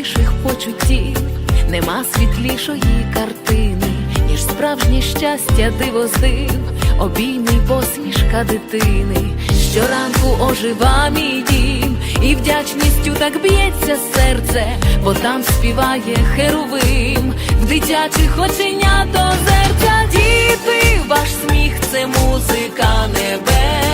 найщиріших почуттів, нема світлішої картини, ніж справжнє щастя диво з обійний посмішка дитини. Щоранку ожива мій дім, і вдячністю так б'ється серце, бо там співає херовим, в дитячих до зерця. Діти, ваш сміх це музика небесна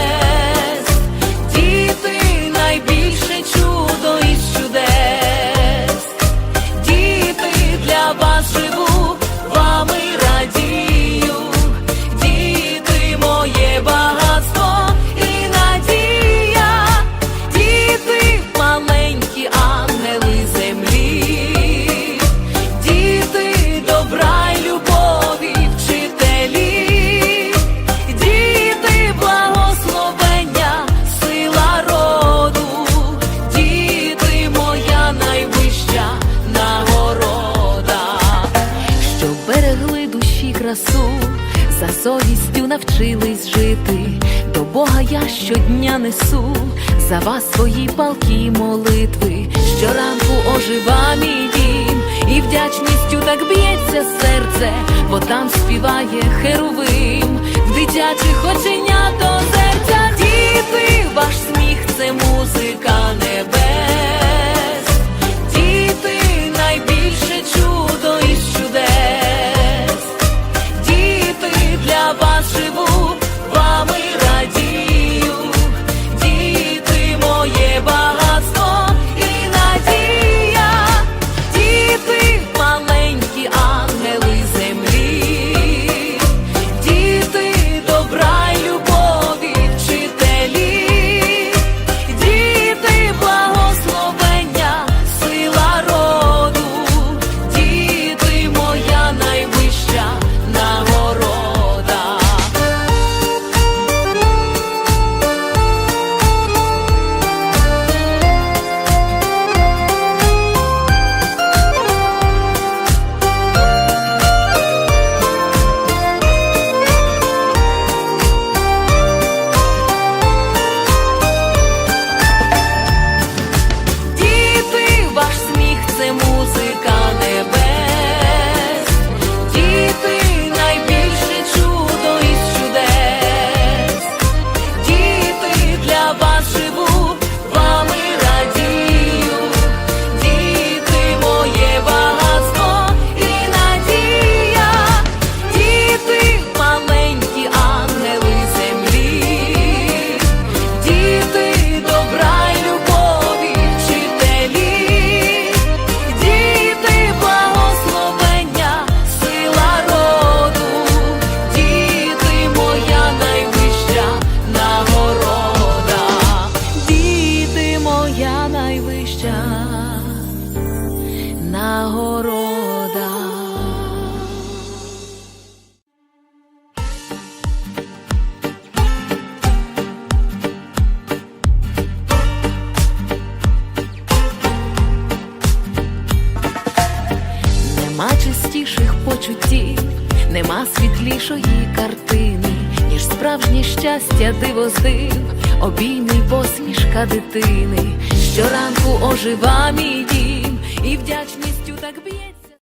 красу, за совістю навчились жити. До Бога я щодня несу за вас свої палки молитви. Щоранку ожива мій дім, і вдячністю так б'ється серце, бо там співає херовим, в дитячих оченят почуттів, нема світлішої картини, ніж справжнє щастя диво з див, обійми посмішка дитини. Щоранку ожива мій дім, і вдячністю так б'ється.